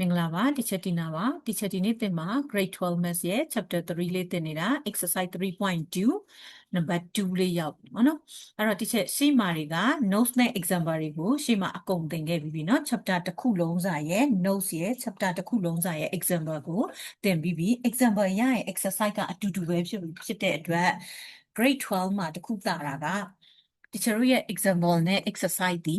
မင်္ဂလာပါ teacher Tina ပါ teacher ဒီနေ့သင်မှာ grade 12 maths ရဲ့ chapter 3လေးသင်နေတာ exercise 3.2 number 2လေးရောက်ပြီပေါ့နော်အဲ့တော့ teacher ရှေ့မှာတွေက notes နဲ့ example တွေကိုရှေ့မှာအကုန်သင်ခဲ့ပြီးပြီနော် chapter တစ်ခုလုံးစာရဲ့ notes ရဲ့ chapter တစ်ခုလုံးစာရဲ့ example ကိုသင်ပြီးပြီ example ရရင် exercise ကအတူတူပဲဖြစ်ဖြစ်တဲ့အတွက် grade 12မှာတစ်ခုတာတာက teacher ရဲ့ example နဲ့ exercise ဒီ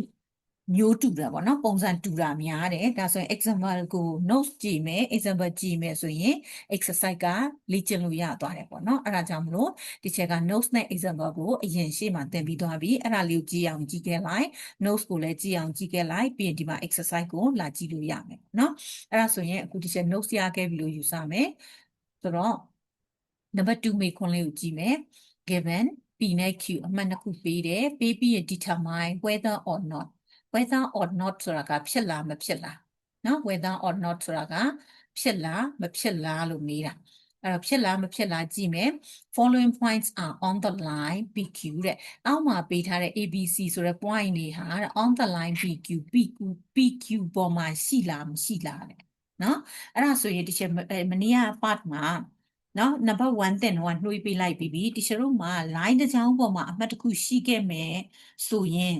မျိုးတူတာပေါ့နော်ပုံစံတူတာများတယ်ဒါဆိုရင် example ကို notes ကြည့်မယ် example ကြည့်မယ်ဆိုရင် exercise ကလေ့ကျင့်လို့ရသွားတယ်ပေါ့နော်အဲ့ဒါကြောင့်မလို့ဒီချက်က notes နဲ့ example ကိုအရင်ရှေ့မှာသင်ပြီးသွားပြီအဲ့ဒါလေးကိုကြည့်အောင်ကြည့်ခဲ့လိုက် notes ကိုလည်းကြည့်အောင်ကြည့်ခဲ့လိုက်ပြီးရင်ဒီမှာ exercise ကိုလာကြည့်လို့ရမယ်နော်အဲ့ဒါဆိုရင်အခုဒီချက် notes ရခဲ့ပြီလို့ယူဆမယ်ဆိုတော့ number 2မေခွန်းလေးကိုကြည့်မယ် given p နဲ့ q အမှတ်နှစ်ခုပေးတယ်ပေးပြီးရင် determine whether or not whether or not ဆိုတာကဖြစ်လားမဖြစ်လားနော် whether or not ဆိုတာကဖြစ်လားမဖြစ်လားလို့မေးတာအဲ့တော့ဖြစ်လားမဖြစ်လားကြည့်မယ် following points are on the line pq တဲ့အောက်မှာပေးထားတဲ့ abc ဆိုတဲ့ point တွေဟာ on the line pq pq pq ပေါ်မှာရှိလားမရှိလားတဲ့နော်အဲ့ဒါဆိုရင်ဒီချက်မနေ့က part မှာနော် number 1တင်တော့နှွှေးပေးလိုက်ပြီးပြီတချို့တို့မှာ line တစ်ချောင်းပေါ်မှာအမှတ်တစ်ခုရှိခဲ့မယ်ဆိုရင်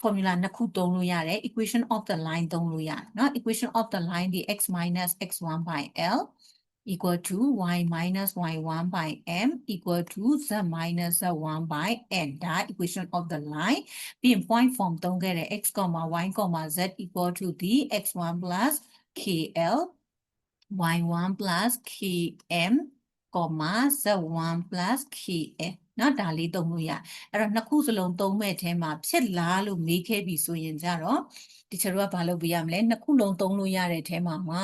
formula နှစ်ခုသုံးလို့ရတယ် equation of the line သုံးလို့ရတယ်เนาะ equation of the line ဒီ x minus x1 by l equal to y minus y1 by m equal to z minus z1 by n ဒါ equation of the line ပြီးရင် point form သုံးခဲ့တဲ့ x, y, z equal to the x1 plus kl y1 plus km, z1 plus kn နော်ဒါလေးသုံးလို့ရအဲ့တော့နှစ်ခုစလုံးသုံးမဲ့အဲမှာဖြစ်လားလို့မေးခဲ့ပြီဆိုရင်ကြတော့တီချာတို့ကဘာလုပ်ပေးရမလဲနှစ်ခုလုံးသုံးလို့ရတဲ့အဲမှာမှ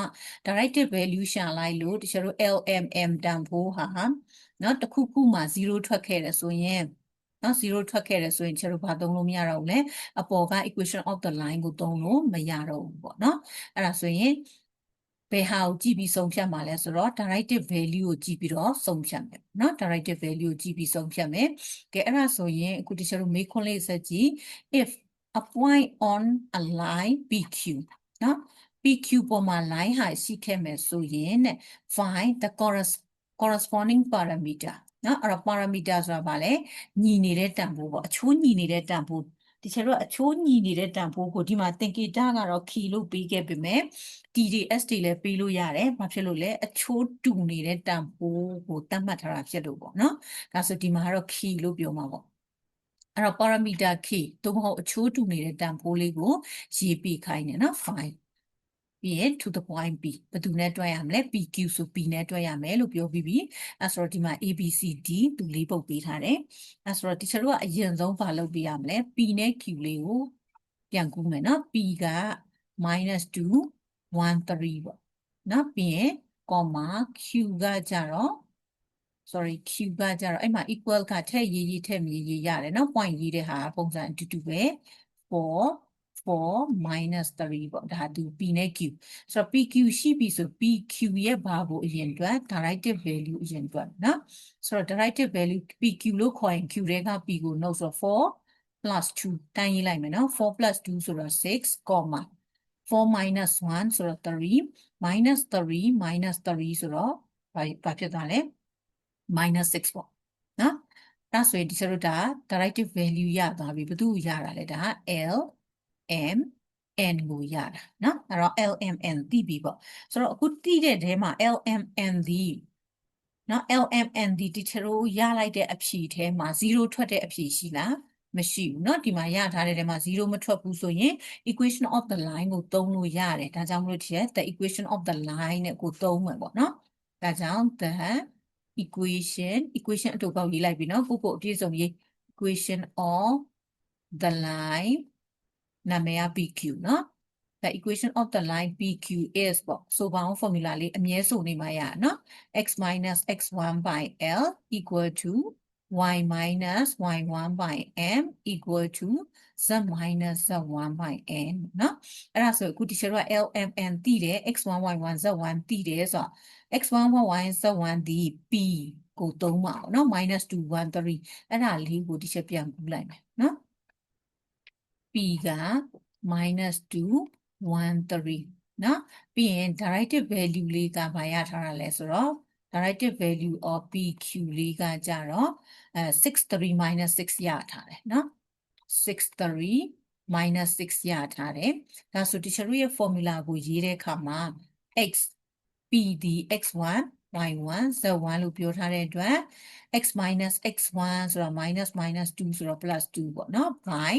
directed valuation လိုက်လို့တီချာတို့ LMM တန်ဖိုးဟာနော်တစ်ခုခုမှ0ထွက်ခဲ့တယ်ဆိုရင်နော်0ထွက်ခဲ့တယ်ဆိုရင်ကျတို့ဘာသုံးလို့မရတော့ဘူးလေအပေါ်က equation of the line ကိုသုံးလို့မရတော့ဘူးပေါ့နော်အဲ့ဒါဆိုရင် ဘယ်ဟာကိုကြည့်ပြီးဆုံးဖြတ်မှာလဲဆိုတော့ directive value ကိုကြည့်ပြီးတော့ဆုံးဖြတ်မယ်เนาะ directive value ကိုကြည့်ပြီးဆုံးဖြတ်မယ်ကဲအဲ့ဒါဆိုရင်အခုတချို့တို့မေးခွန်းလေးဆက်ကြည့် if a point on a line pq เนาะ pq ပေါ်မှာ line ဟာရှိခဲ့မယ်ဆိုရင်တဲ့ find the corresponding parameter เนาะအဲ့တော့ parameter ဆိုတာဗာလဲညီနေတဲ့တန်ဖိုးပေါ့အချိုးညီနေတဲ့တန်ဖိုး တချို့တော့အချိုးညီနေတဲ့တန်ဖိုးကိုဒီမှာသင်္ကေတကတော့ key လို့ပေးခဲ့ပေမဲ့ TDS တွေလည်းပေးလို့ရတယ်။ဘာဖြစ်လို့လဲအချိုးတူနေတဲ့တန်ဖိုးကိုသတ်မှတ်ထားတာဖြစ်လို့ပေါ့နော်။ဒါဆိုဒီမှာကတော့ key လို့ပြောမှာပေါ့။အဲ့တော့ parameter key သို့မဟုတ်အချိုးတူနေတဲ့တန်ဖိုးလေးကိုရေးပြခိုင်းတယ်နော် file ပြီးရင် to the point b ဘယ်သူနဲ့တွဲရမလဲ pq ဆို p နဲ့တွဲရမယ်လို့ပြောပြီးပြီအဲဆိုတော့ဒီမှာ abcd သူလေးပုတ်ပေးထားတယ်အဲဆိုတော့တချို့ကအရင်ဆုံးဘာလုပ်ပေးရမလဲ p နဲ့ q လေးကိုပြန်ကူးမယ်နော် p က -2 1 3ပေါ့နော်ပြီးရင် comma q ကကြတော့ sorry q ကကြတော့အဲ့မှာ equal ကထည့်ရေးရေးထည့်မြေရေးရတယ်နော် point ရေးတဲ့ဟာပုံစံအတူတူပဲ4 4 minus 3ပေါ့ဒါသူ p နဲ့ q ဆိုတော့ pq ရှိပြီဆို pq ရဲ့ဘာကိုအရင်အတွက် directive value အရင်အတွက်နော်ဆိုတော့ directive value pq လို့ခေါ်ရင် q တွေက p ကိုနှုတ်ဆို4 plus 2တိုင်းရေးလိုက်မယ်နော်4 plus 2ဆိုတော့6 comma 4 minus 1ဆိုတော့3 minus 3 minus 3ဆိုတော့ဘာဘာဖြစ်သွားလဲ minus 6ပေါ့နော်ဒါဆိုရင်ဒီစရုပ်ဒါ directive value ရသွားပြီဘယ်သူရတာလဲဒါ L M N ကိုရတာနော်အဲ့တော့ L M N သိပြီပေါ့ဆိုတော့အခုသိတဲ့ထဲမှာ L M N ဒီနော် L M N ဒီဒီချရိုရလိုက်တဲ့အဖြေထဲမှာ0ထွက်တဲ့အဖြေရှိလားမရှိဘူးเนาะဒီမှာရထားတဲ့ထဲမှာ0မထွက်ဘူးဆိုရင် equation of the line ကိုသုံးလို့ရတယ်ဒါကြောင့်မလို့ဒီရဲ့ the equation of the line နဲ့ကိုသုံးမယ်ပေါ့เนาะဒါကြောင့် the equation equation အတူပေါက်ရေးလိုက်ပြီเนาะကိုကိုအပြည့်စုံရေး equation of the line နာမည်က PQ เนาะ the equation of the line PQ is ပေါ့ဆိုပါအောင် formula လေးအမြဲဆိုနေမှာရเนาะ x minus x1 by l equal to y minus y1 by m equal to z minus z1 by n เนาะအဲ့ဒါဆိုအခုဒီချက်တော့ lmn သိတယ် x1 y1 z1 သိတယ်ဆိုတော့ x1 y1 z1 ဒီ p ကိုသုံးပါအောင်เนาะ -2 1 3အဲ့ဒါလေးကိုဒီချက်ပြန်ကူးလိုက်မယ်เนาะ p က -2 1 3 နော်ပြီးရင် directed value လေးကဘာရထားတာလဲဆိုတော့ directed value of PQ လေးကကြတော့အဲ63 minus 6ရထားတယ်နော်63 minus 6ရထားတယ်ဒါဆို teacher တို့ရဲ့ formula ကိုရေးတဲ့အခါမှာ x p ဒီ x1 y1 z1 လို့ပြောထားတဲ့အတွက် x minus x1 ဆိုတော့ minus minus 2ဆိုတော့ plus 2ပေါ့နော် by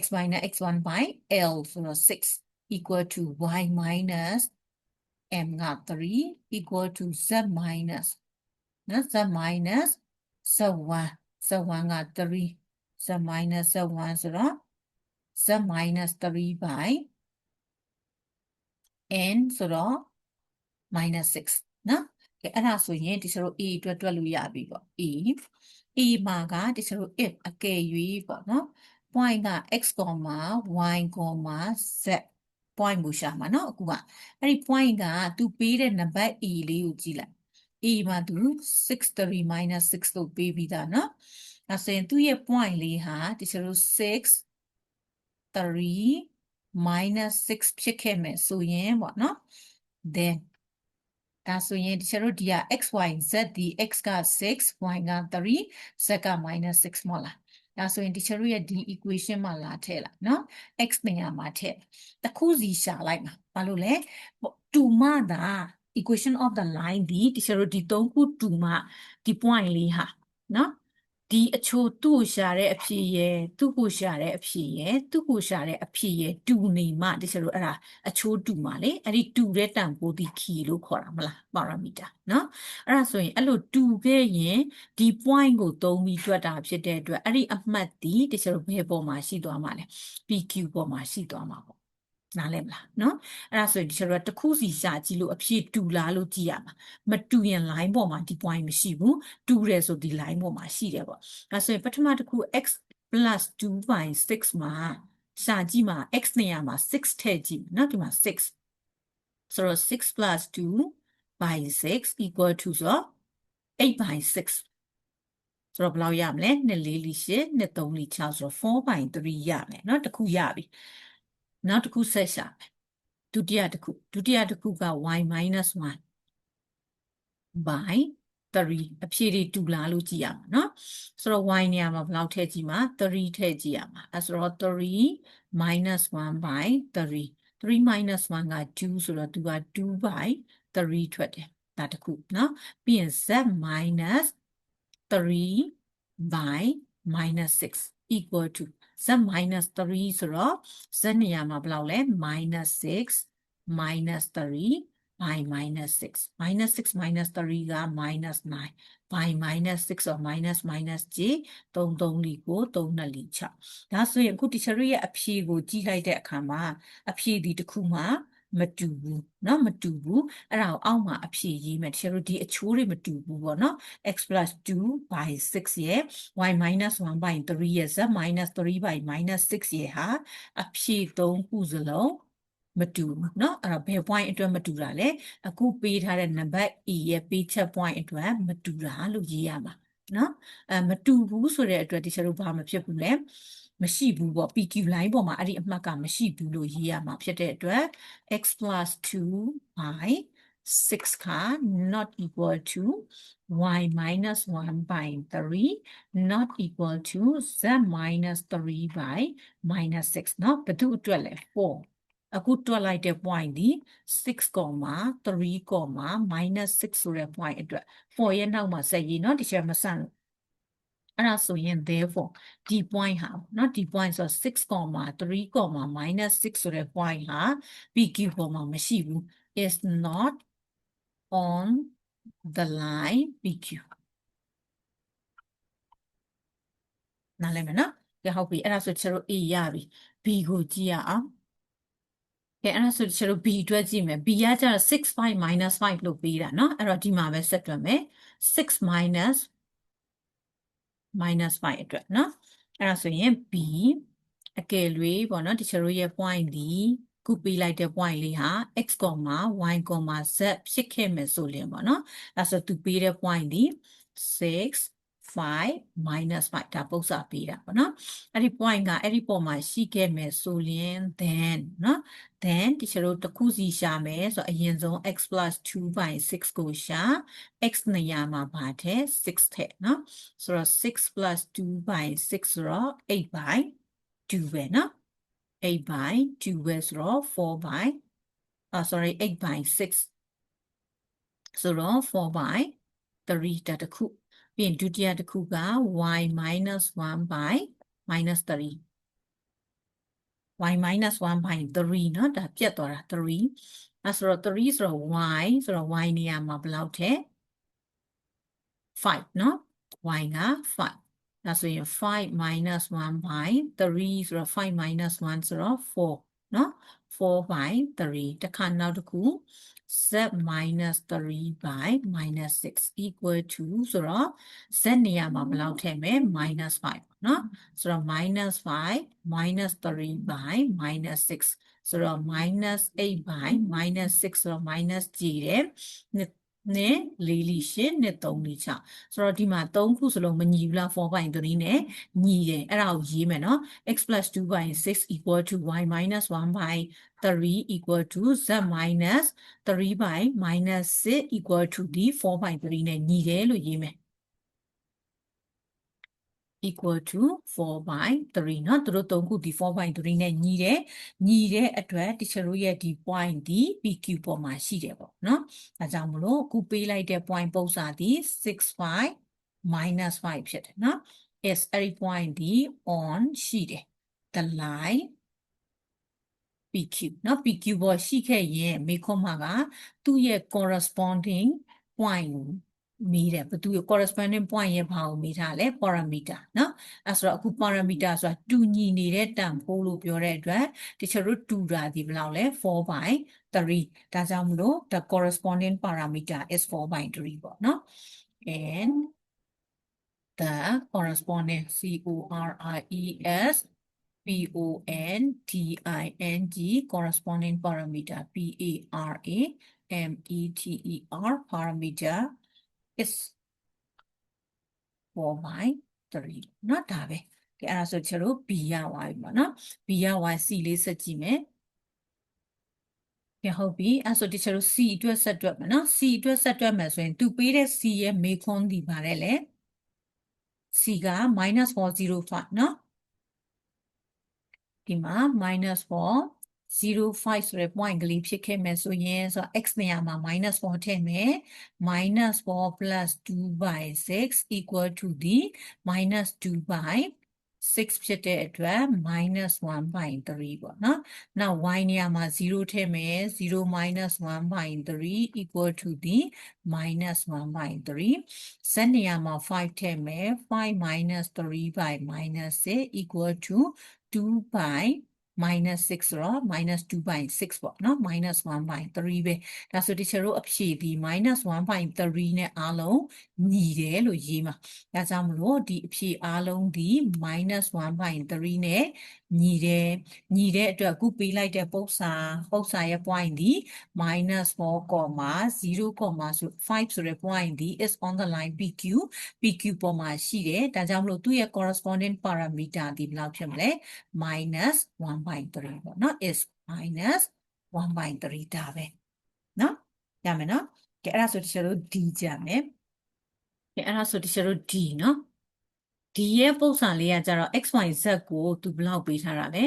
x minus x1 by l ဆိုတော့6 equal to y minus m က3 equal to z minus နော် z minus z1 z1 က3 z minus z1 ဆိုတော့ z minus 3 by n ဆိုတော့ minus 6နော်ကဲအဲ့ဒါဆိုရင်ဒီစရို a အတွက်တွက်လို့ရပြီပေါ့ a a မှာကဒီစရို if အကယ်၍ပေါ့နော် point က x, y, z point ကိုရှာမှာเนาะအခုကအဲ့ဒီ point ကသူပေးတဲ့နံပါတ် e လေးကိုကြည့်လိုက် e မှာသူ63 6လို့ပေးပြီးသားเนาะဒါဆိုရင်သူ့ရဲ့ point လေးဟာဒီစရို6 3 6ဖြစ်ခဲ့မယ်ဆိုရင်ပေါ့เนาะ then ဒါဆိုရင်ဒီကျတို့ဒီက x y z ဒီ x က6 y က3 z က -6 မဟုတ်လား ဒါဆိုရင်ဒီချက်ရဲ့ဒီ equation မှာလာထည့်လိုက်နော် x နေရာမှာထည့်တစ်ခုစီရှာလိုက်မှာဘာလို့လဲတူမတာ equation of the line ဒီဒီချက်တို့ဒီ၃ခုတူမဒီ point လေးဟာနော် ဒီအချိုသူ့ကိုရှာတဲ့အဖြစ်ရဲ့သူ့ကိုရှာတဲ့အဖြစ်ရဲ့သူ့ကိုရှာတဲ့အဖြစ်ရဲ့တူနေမှဒီချက်တို့အဲ့ဒါအချိုးတူမှလေအဲ့ဒီတူတဲ့တန်ဖိုးဒီ key လို့ခေါ်တာမလား parameter နော်အဲ့ဒါဆိုရင်အဲ့လိုတူခဲ့ရင်ဒီ point ကိုသုံးပြီးတွက်တာဖြစ်တဲ့အတွက်အဲ့ဒီအမှတ်ဒီဒီချက်တို့ဘယ်ပေါ်မှာရှိသွားမှာလဲ PQ ပေါ်မှာရှိသွားမှာပေါ့ နားလည်မလားနော်အဲ့ဒါဆိုရင်ဒီချက်တော့တစ်ခုစီရှာကြည့်လို့အဖြစ်တူလားလို့ကြည့်ရမှာမတူရင် line ပေါ်မှာဒီ point မရှိဘူးတူတယ်ဆိုဒီ line ပေါ်မှာရှိတယ်ပေါ့ဒါဆိုရင်ပထမတစ်ခု x 2 by 6မှာရှာကြည့်မှာ x နေရာမှာ6ထည့်ကြည့်နော်ဒီမှာ6ဆိုတော့6 2 by 6 equal to ဆိုတော့8 by 6ဆိုတော့ဘယ်လောက်ရမလဲ2 4 8 2 3 6ဆိုတော့4 by 3ရမယ်เนาะတစ်ခုရပြီ နောက်တစ်ခုဆက်ရှာမယ်ဒုတိယတစ်ခုဒုတိယတစ်ခုက y 1 by 3အဖြေတွေတူလားလို့ကြည့်ရမှာเนาะဆိုတော့ y နေရာမှာဘယ်လောက်ထည့်ကြည့်မှာ3ထည့်ကြည့်ရမှာအဲဆိုတော့3 1 by 3 3 1က2ဆိုတော့သူက2 by 3ထွက်တယ်ဒါတစ်ခုเนาะပြီးရင် z 3 by -6 equal to z minus 3ဆိုတော့ z နေရာမှာဘယ်လောက်လဲ minus 6 minus 3 by minus 6 minus 6 minus 3က minus 9 by minus 6 or minus minus j 3 3လီကို3 2လီ6ဒါဆိုရင်အခု teacher ရဲ့အဖြေကိုကြည့်လိုက်တဲ့အခါမှာအဖြေဒီတစ်ခုမှာ မတူဘူးเนาะမတူဘူးအဲ့ဒါကိုအောက်မှာအဖြေရေးမယ်တချို့တို့ဒီအချိုးတွေမတူဘူးပေါ့เนาะ x 2 by 6ရဲ့ y 1 by 3ရဲ့ z 3 by 6ရဲ့ဟာအဖြေ3ခုစလုံးမတူဘူးเนาะအဲ့တော့ဘယ် point အတွက်မတူတာလဲအခုပေးထားတဲ့ number e ရဲ့ပေးချက် point အတွက်မတူတာလို့ရေးရမှာเนาะအဲမတူဘူးဆိုတဲ့အတွက်တချို့တို့ဘာမဖြစ်ဘူးလဲ မရှိဘူးပေါ့ PQ line ပေါ်မှာအဲ့ဒီအမှတ်ကမရှိဘူးလို့ရေးရမှာဖြစ်တဲ့အတွက် x 2 by 6က not equal to y minus 1 by 3 not equal to z minus 3 by minus 6เนาะဘယ်သူအတွက်လဲ4အခုတွက်လိုက်တဲ့ point ဒီ6 3 minus 6ဆိုတဲ့ point အတွက်4ရဲ့နောက်မှာဆက်ရေးเนาะဒီချက်မဆန့်လို့ အဲ့ဒါဆိုရင် therefore ဒီ point ဟာเนาะဒီ point ဆို6 3 minus 6ဆိုတဲ့ point ဟာ PQ ပေါ်မှာမရှိဘူး is not on the line PQ နားလည်မယ်နော်ကဲဟုတ်ပြီအဲ့ဒါဆိုကျတို့ A ရပြီ B ကိုကြည့်ရအောင်ကဲအဲ့ဒါဆိုကျတို့ B အတွက်ကြည့်မယ် B ကကျတော့6 5 5လို့ပေးတာเนาะအဲ့တော့ဒီမှာပဲဆက်တွက်မယ်6 minus minus 5အတွက်เนาะအဲ့ဒါဆိုရင် b အကယ်၍ပေါ့နော်ဒီချတို့ရဲ့ point ဒီခုပေးလိုက်တဲ့ point လေးဟာ x, y, z ဖြစ်ခဲ့မယ်ဆိုရင်ပေါ့နော်အဲ့ဆိုသူပေးတဲ့ point ဒီ6 5 minus 5ဒါပု္ပ္ပစာပေးတာပေါ့နော်အဲ့ဒီ point ကအဲ့ဒီပေါ်မှာရှိခဲ့မယ်ဆိုရင် then နော် then တချို့တို့တစ်ခုစီရှာမယ်ဆိုတော့အရင်ဆုံး x 2 by 6ကိုရှာ x နေရာမှာပါတဲ့6ထည့်နော်ဆိုတော့6 2 by 6ဆိုတော့8 by 2ပဲနော်8 by 2ပဲဆိုတော့4 by အာ sorry 8 by 6ဆိုတော့4 by 3တက်တစ်ခု ပြီးရင်ဒုတိယတစ်ခုက y minus 1 by minus 3 y minus 1 by 3เนาะဒါပြတ်သွားတာ3အဲဆိုတော့3ဆိုတော့ y ဆိုတော့ y နေရာမှာဘယ်လောက်ထည့်5เนาะ y က5ဒါဆိုရင်5 minus 1 by 3ဆိုတော့5 minus 1ဆိုတော့4เนาะ4 by 3တစ်ခါနောက်တစ်ခု z minus 3 by minus 6 equal to ဆိုတော့ z နေရာမှာဘယ်လောက်ထည့်မလဲ minus 5ပေါ့နော်ဆိုတော့ minus 5 minus 3 by minus 6ဆိုတော့ minus 8 by minus 6ဆိုတော့ minus ကြည့်တယ် နှစ်နဲ့လေးလီရှင်းနဲ့3လီ6ဆိုတော့ဒီမှာ3ခုစလုံးမညီဘူးလား4 by 3နဲ့ညီတယ်အဲ့ဒါကိုရေးမယ်နော် x 2 by 6 equal to y minus 1 by 3 equal to z minus 3 by minus 6 equal to d 4 by 3နဲ့ညီတယ်လို့ရေးမယ် equal to 4 by 3เนาะသူတို့သုံးခုဒီ4 by 3နဲ့ညီတယ်ညီတဲ့အတွက် teacher တို့ရဲ့ဒီ point ဒီ PQ ပေါ်မှာရှိတယ်ပေါ့เนาะဒါကြောင့်မလို့အခုပေးလိုက်တဲ့ point ပုံစံဒီ65 minus 5ဖြစ်တယ်เนาะ is အဲ့ဒီ point ဒီ on ရှိတယ် the line PQ เนาะ PQ ပေါ်ရှိခဲ့ရင်မေခွန်းမှာကသူ့ရဲ့ corresponding point ကို မေးတယ်ဘသူ corresponding point ရဲ့ဘာကိုမေးထားလဲ parameter เนาะအဲဆိုတော့အခု parameter ဆိုတာတူညီနေတဲ့တန်ဖိုးလို့ပြောတဲ့အတွက်တချို့တို့တူတာဒီဘယ်လောက်လဲ4 by 3ဒါကြောင့်မလို့ the corresponding parameter is 4 by 3ပေါ့เนาะ and the corresponding C O R I E S P O N D I N G corresponding parameter P A R A M E T E R parameter is 4 by 3เนาะဒါပဲကဲအဲ့ဒါဆိုကျတို့ B ရသွားပြီပေါ့နော် B ရသွား C လေးဆက်ကြည့်မယ်ကဲဟုတ်ပြီအဲ့ဆိုတချို့ C အတွက်ဆက်တွက်မယ်နော် C အတွက်ဆက်တွက်မယ်ဆိုရင်သူပေးတဲ့ C ရဲ့မေခွန်းဒီပါတယ်လေ C က -405เนาะဒီမှာ -4 05ဆိုတဲ့ point ကလေးဖြစ်ခဲ့မယ်ဆိုရင်ဆိုတော့ x နေရာမှာ -4 ထည့်မယ် -4 plus 2 by 6 equal to the -2 by 6ဖြစ်တဲ့အတွက် -1 by 3ပေါ့နော်။ Now y နေရာမှာ0ထည့်မယ်0 1 by 3 equal to the -1 by 3 z နေရာမှာ5ထည့်မယ်5 3 by -6 equal to 2 by minus 6ဆိုတော့ minus 2 by 6ပေါ့နော် minus 1 by 3ပဲဒါဆိုတချို့တို့အဖြေဒီ minus 1 by 3နဲ့အားလုံးညီတယ်လို့ရေးမှာဒါကြောင့်မလို့ဒီအဖြေအားလုံးဒီ minus 1 by 3နဲ့ညီတယ်ညီတဲ့အတွက်အခုပေးလိုက်တဲ့ပု္ပ္ပစာပု္ပ္ပစာရဲ့ point ဒီ minus 4 comma 0 comma ဆို5ဆိုတဲ့ point ဒီ is on the line PQ PQ ပေါ်မှာရှိတယ်ဒါကြောင့်မလို့သူ့ရဲ့ corresponding parameter ဒီဘယ်လောက်ဖြစ်မလဲ minus 1 1 by 3ပေါ့နော် is minus 1 by 3ဒါပဲနော်ရမယ်နော်ကဲအဲ့ဒါဆိုတချို့တို့ d ကြမယ်ကဲအဲ့ဒါဆိုတချို့တို့ d နော် d ရဲ့ပုံစံလေးကကြတော့ x y z ကိုသူဘယ်လောက်ပေးထားတာလဲ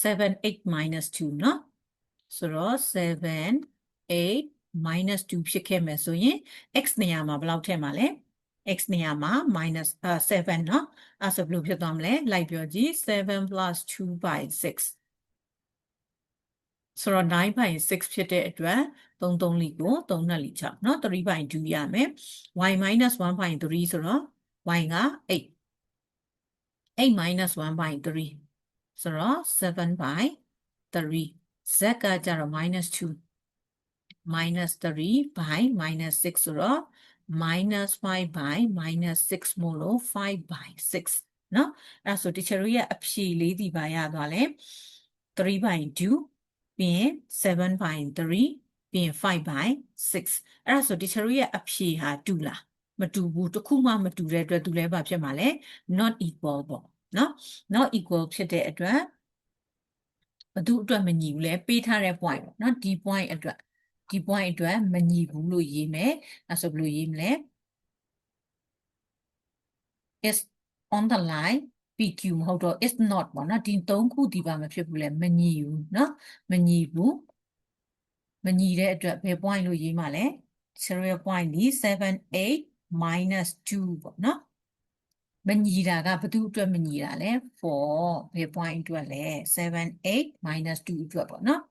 7 8 minus 2နော်ဆိုတော့7 8 minus 2ဖြစ်ခဲ့မယ်ဆိုရင် x နေရာမှာဘယ်လောက်ထည့်မှာလဲ x နေရာမှာ minus 7เนาะအဲ့ဆိုဘယ်လိုဖြစ်သွားမလဲလိုက်ပြောကြည့်7 2 by 6ဆိုတော့9 by 6ဖြစ်တဲ့အတွက်3 3လီကို3နှစ်လီ6เนาะ3 by 2ရမယ် y minus 1 by 3ဆိုတော့ y က8 8 minus 1 by 3ဆိုတော့7 by 3 z ကကြတော့ minus 2 minus 3 by minus 6ဆိုတော့ minus 5 by minus 6မို့လို့5 by 6เนาะအဲ့ဆို teacher ရဲ့အဖြေလေးဒီပါရသွားလဲ3 by 2ပြီးရင်7 by 3ပြီးရင်5 by 6အဲ့ဒါဆို teacher ရဲ့အဖြေဟာတူလား မတူဘူးတစ်ခုမှမတူတဲ့အတွက်သူလည်းဘာဖြစ်မှာလဲ not equal ပေါ့နော် not equal ဖြစ်တဲ့အတွက်ဘသူအတွက်မညီဘူးလဲပေးထားတဲ့ point ပေါ့နော်ဒီ point အတွက် ဒီ point အတွက်မညီဘူးလို့ရေးမယ်အဲဆိုဘယ်လိုရေးမလဲ is on the line PQ မဟုတ်တော့ is not ပေါ့နော်ဒီသုံးခုဒီပါမဖြစ်ဘူးလဲမညီဘူးနော်မညီဘူးမညီတဲ့အတွက်ဘယ် point လို့ရေးမှာလဲ serial point ဒီ7 8 minus 2ပေါ့နော်မညီတာကဘယ်သူအတွက်မညီတာလဲ for ဘယ် point အတွက်လဲ7 8 minus 2အတွက်ပေါ့နော်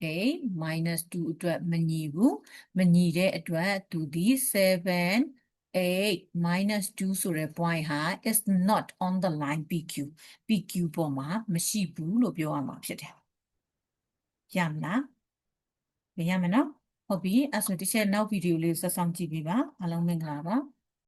8 minus 2အတွက်မညီဘူးမညီတဲ့အတွက်သူဒီ7 8 minus 2ဆိုတဲ့ point ဟာ is not on the line PQ PQ ပေါ်မှာမရှိဘူးလို့ပြောရမှာဖြစ်တယ်ရမလားရရမယ်နော်ဟုတ်ပြီအဲ့ဆိုဒီချက်နောက်ဗီဒီယိုလေးဆက်ဆောင်ကြည့်ပေးပါအားလုံးမင်္ဂလာပါ